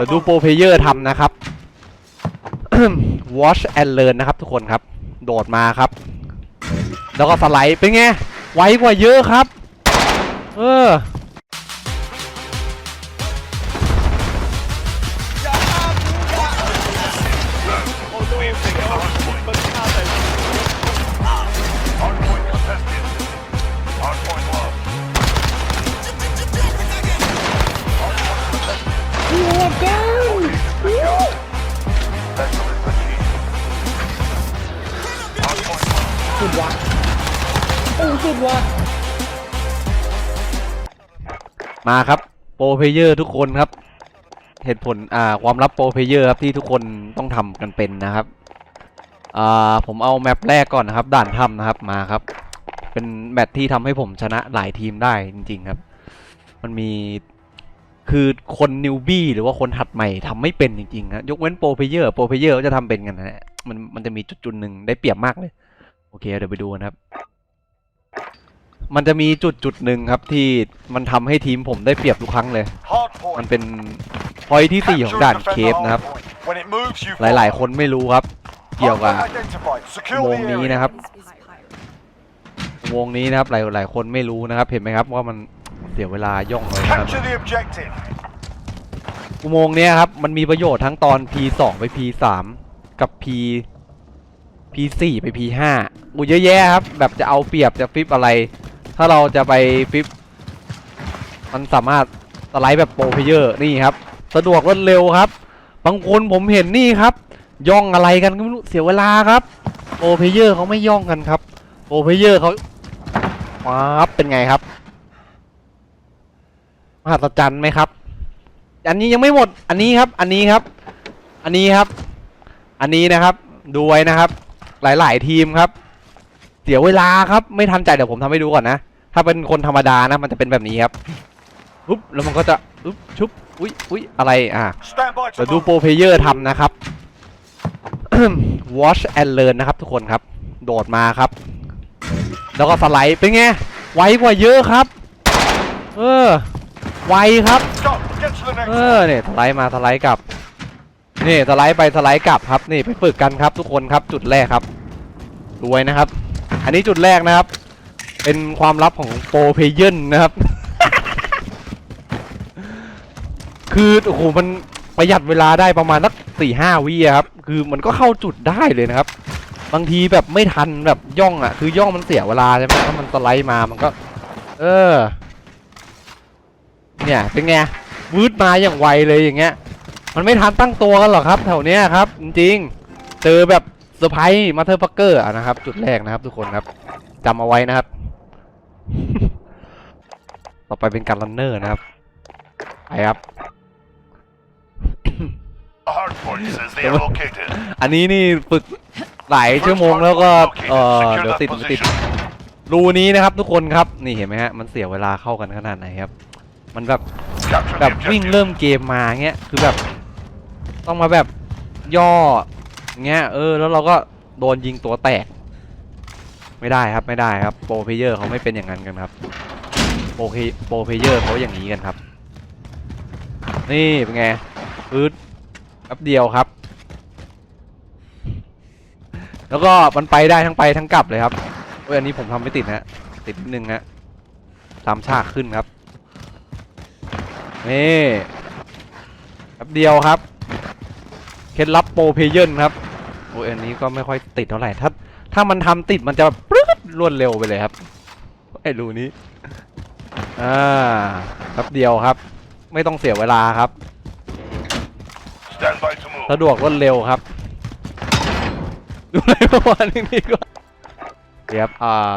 ดี๋ยวดูโปรเพเยอร์ทำนะครับ watch and learn นะครับทุกคนครับ โดดมาครับ แล้วก็สไลด์เป็นไง ไวกว่าเยอะครับ เออ Specialist achieved. Hardpoint lost. สุดวะโอ้สุดวะมาครับโปรเพเยอร์ทุกคนครับ เหตุผลอ่าความลับโปรเพเยอร์ครับที่ทุกคนต้องทำกันเป็นนะครับอ่าผมเอาแมปแรกก่อนนะครับ ด่านถ้ำนะครับมาครับ เป็นแมตช์ที่ทำให้ผมชนะหลายทีมได้จริง ๆ ครับ มันมี คือคนนิวบี้หรือว่าคนหัดใหม่ทำไม่เป็นจริงๆครับยกเว้นโปรเพเยอร์โปรเพเยอร์ก็จะทำเป็นกันนะฮะมันมันจะมีจุดจุดหนึ่งได้เปรียบมากเลย โอเคเดี๋ยวไปดูนะครับ มันจะมีจุดจุดหนึ่งครับที่มันทำให้ทีมผมได้เปรียบทุกครั้งเลย มันเป็นพอยที่สี่ของด่านเคฟนะครับ hardpoint. When it moves, you หลายๆ คนไม่รู้ครับ เกี่ยวกับ Hardpoint identified. อุ Secure โม the งนี้นะครับอุโมงนี้นะครับหลายหลายคนไม่รู้นะครับ เห็นไหมครับว่ามัน สียเวลาย่องเลยนะครับ Capture the objective. อุโมงค์เนี้ยครับ มันมีประโยชน์ทั้งตอน P2 ไป P3 กับ P P4 ไป P5 อูเยอะแยะครับ แบบจะเอาเปรียบจะฟิปอะไร ถ้าเราจะไปฟิป มันสามารถสไลด์แบบโปรเพลเยอร์นี่ครับ สะดวกรวดเร็วครับ บางคนผมเห็นนี่ครับ ย่องอะไรกันก็ไม่รู้เสียเวลาครับโปรเพลเยอร์เขาไม่ย่องกันครับโปรเพลเยอร์เขาว้าบเป็นไงครับ มหัศจรรย์ไหมครับ อันนี้ยังไม่หมด อันนี้ครับ อันนี้ครับ อันนี้ครับ อันนี้นะครับ ดูไว้นะครับ หลาย ๆ ทีมครับ เสียเวลาครับ ไม่ทันใจเดี๋ยวผมทำให้ดูก่อนนะ ถ้าเป็นคนธรรมดานะ มันจะเป็นแบบนี้ครับปุ๊บ แล้วมันก็จะอุ๊บชุบ อุ้ยอุ้ยอะไร อะเดี๋ยวดูโปรเพเยอร์ทำนะครับ watch and learn นะครับ ทุกคนครับ โดดมาครับ แล้วก็สไลด์ เป็นไง ไวกว่าเยอะครับ เออ ไวครับ Go. Get to the next เอ one. อเนี่ยสไลด์มาสไลด์กลับนี่สไลด์ไปสไลด์กลับครับนี่ไปฝึกกันครับทุกคนครับจุดแรกครับดูไว้นะครับ อันนี้จุดแรกนะครับ เป็นความลับของโปรเพเยนนะครับ คือโอ้โหมันประหยัดเวลาได้ประมาณสักสี่ห้าวิอะครับ คือมันก็เข้าจุดได้เลยนะครับ บางทีแบบไม่ทันแบบย่องอะ คือย่องมันเสียเวลาใช่ไหมถ้ามันสไลด์มามันก็ เออ เนี่ยเป็นไงวืดมาอย่างไวเลยอย่างเงี้ย มันไม่ทันตั้งตัวกันหรอกครับ แถวเนี้ยครับ จริงๆเจอแบบเซอร์ไพรส์มาเธอร์พักเกอร์นะครับ จุดแรกนะครับทุกคนครับจำเอาไว้นะครับ ต่อไปเป็นการรันเนอร์นะครับไปครับ Hardpoint says they are located. อันนี้นี่ฝึกหลายชั่วโมงแล้วก็เออ Secure เดี๋ยว that ติดเดี๋ยวติด position. รูนี้นะครับทุกคนครับ นี่เห็นไหมฮะมันเสียเวลาเข้ากันขนาดไหนครับ มันแบบ Capture แบ the บวิ่ง objective. เริ่มเกมมาเงี้ยคือแบบต้องมาแบบย่อเงี้ยเออแล้วเราก็โดนยิงตัวแตก ไม่ได้ครับไม่ได้ครับโปรเพลเยอร์เขาไม่เป็นอย่างนั้นกันครับโปรเพโปรเพลเยอร์เขาอย่างนี้กันครับ นี่เป็นไงพืดแป๊บเดียวครับ แล้วก็มันไปได้ทั้งไปทั้งกลับเลยครับเว้ยอันนี้ผมทำไม่ติดนะติดนิดนึงนะตามฉากขึ้นครับ นี่แป๊บเดียวครับ เคล็ดลับโปรเพเยนครับ โอ้ยอันนี้ก็ไม่ค่อยติดเท่าไหร่ ถ้าถ้ามันทำติดมันจะปรึ๊ดรวดเร็วไปเลยครับ ไอ้รูนี้ อ่าแป๊บเดียวครับ ไม่ต้องเสียเวลาครับ Stand by to move. สะดวกรวดเร็วครับ ดูอะไรเมื่อวานนี้ดีกว่าเดี๋ยวครับอ่า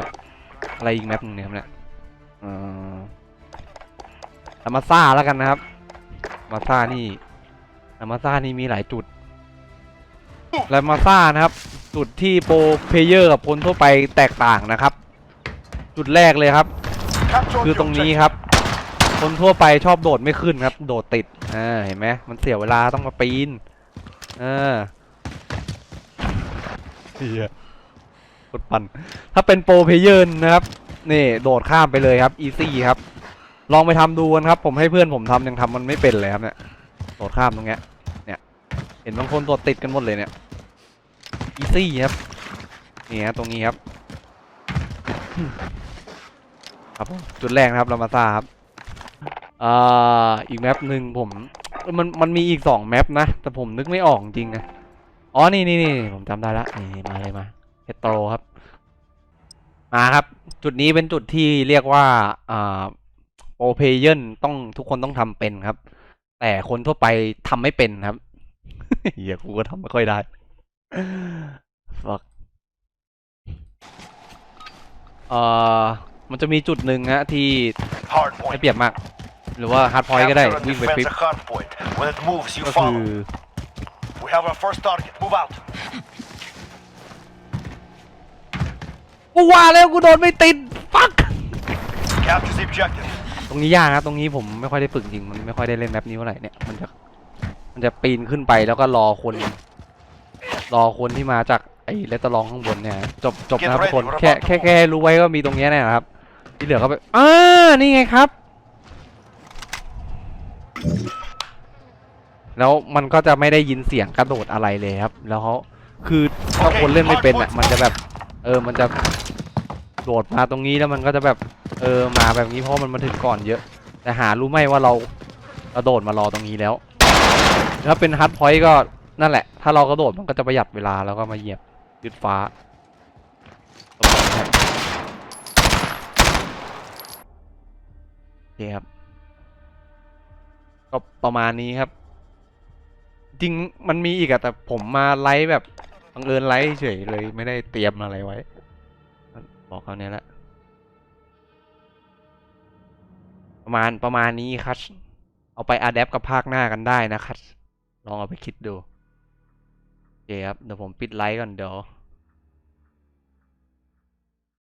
อะไรอีกแมปหนึงเนี่ยครับเนี่ยเอ่ อลามาซ่าแล้วกันนะครับลามาซ่านี่ลามาซ่านี่มีหลายจุดลามาซ่านะครับ จุดที่โปรเพลเยอร์กับคนทั่วไปแตกต่างนะครับ จุดแรกเลยครับ Capture คือ the ตรงนี้ objective. ครับ คนทั่วไปชอบโดดไม่ขึ้นครับ โดดติดอ่าเห็นไหมมันเสียเวลาต้องมาปีนเออเฮียกดปั่นถ้าเป็นโปรเพลเยอร์นะครับ นี่โดดข้ามไปเลยครับ อีซี่ครับ ลองไปทำดูกันครับ ผมให้เพื่อนผมทำยังทำมันไม่เป็นเลยครับเนี่ยโปดข้ามตรงเนี้ย เนี่ย เห็นบางคนโดดติดกันหมดเลยเนี่ยอีซี่ครับนี่ฮะตรงนี้ครับ ครับจุดแรกนะครับลามาซาครับอ่าอีกแมปหนึ่งผมมันมันมีอีกสองแมปนะ แต่ผมนึกไม่ออกจริงนะอ๋อนี่นี่นี่ผมจำได้ละนี่มาเลยมาเฮตโตรครับ มาครับ จุดนี้เป็นจุดที่เรียกว่าอ่า โปรเพเยนต้องทุกคนต้องทำเป็นครับ แต่คนทั่วไปทำไม่เป็นครับเฮียกูก็ทำไม่ค่อยได้ fuck เอ่อมันจะมีจุดหนึ่งฮะที่ Hard ไม่ point. เปรียบมาก หรือว่าฮาร์ดพอยต์ก็ได้ Capture and วิ่งไป defend ฟิป the hard point. When it moves, you ก็คือ follow. We have our first target. Move out. กูว่าแล้วกูโดนไม่ติดฟัก Capture the objective. ตรงนี้ยากนะตรงนี้ผมไม่ค่อยได้ฝึกจริงมันไม่ค่อยได้เล่นแมปนี้เท่าไหร่เนี่ยมันจะมันจะปีนขึ้นไปแล้วก็รอคน รอคนที่มาจากไอ้เลตเตอร์ลองข้างบนเนี่ย จบจบนะครับทุกคนแค่แค่แค่รู้ไว้ว่ามีตรงเนี้ยเนี่ยนะครับ ที่เหลือก็ไปอ่านี่ไงครับ แล้วมันก็จะไม่ได้ยินเสียงกระโดดอะไรเลยครับ แล้วเขาคือถ้าคนเล่นไม่เป็นอะมันจะแบบ เออมันจะ โดดมาตรงนี้แล้วมันก็จะแบบเออมาแบบนี้เพราะมันมาถึงก่อนเยอะ แต่หารู้ไหมว่าเรากระโดดมารอตรงนี้แล้ว ถ้าเป็นฮัตพอยต์ก็นั่นแหละ ถ้าเรากระโดดมันก็จะประหยัดเวลาแล้วก็มาเหยียบยึดฟ้าประมาณนี้ครับโอเคครับ ก็ประมาณนี้ครับ จริงมันมีอีกอะแต่ผมมาไลฟ์แบบบังเอิญไลฟ์เฉยเลยไม่ได้เตรียมอะไรไว้ บอกเขาเนี่ยแหละ ประมาณประมาณนี้ครับ เอาไปอัดแอปกับภาคหน้ากันได้นะครับ ลองเอาไปคิดดูโอเคครับ เดี๋ยวผมปิดไลค์ก่อนเดี๋ยว